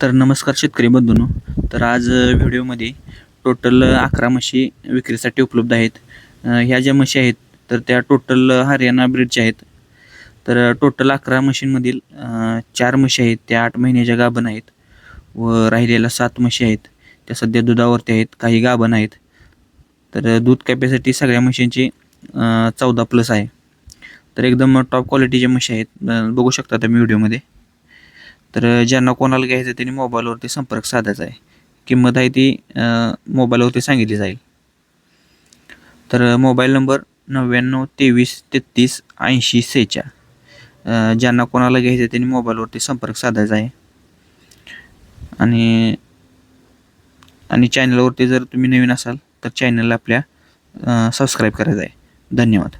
तर नमस्कार शेतकरी बंधूंनो. तर आज व्हिडिओमध्ये टोटल अकरा म्हशी विक्रीसाठी उपलब्ध आहेत. ह्या ज्या म्हशी आहेत तर त्या टोटल हरियाणा ब्रीडच्या आहेत. तर टोटल अकरा म्हशींमधील चार म्हशी आहेत त्या आठ महिन्याच्या गाभण आहेत. व राहिलेल्या सात म्हशी आहेत त्या सध्या दुधावरती आहेत काही गाभण आहेत. तर दूध कॅपॅसिटी सगळ्या म्हशींची चौदा प्लस आहे. तर एकदम टॉप क्वालिटीच्या म्हशी आहेत. बघू शकता तुम्ही व्हिडिओमध्ये. तर ज्यांना कोणाला घ्यायचं त्यांनी मोबाईलवरती संपर्क साधायचा आहे. किंमत आहे ती मोबाईलवरती सांगितली जाईल. तर मोबाईल नंबर नव्याण्णव तेवीस तेहतीस ऐंशी सेहेचाळ. ज्यांना कोणाला घ्यायचं आहे त्यांनी मोबाईलवरती संपर्क साधायचा आहे. आणि आणि चॅनलवरती जर तुम्ही नवीन असाल तर चॅनलला आपल्या सबस्क्राईब करायचं आहे. धन्यवाद.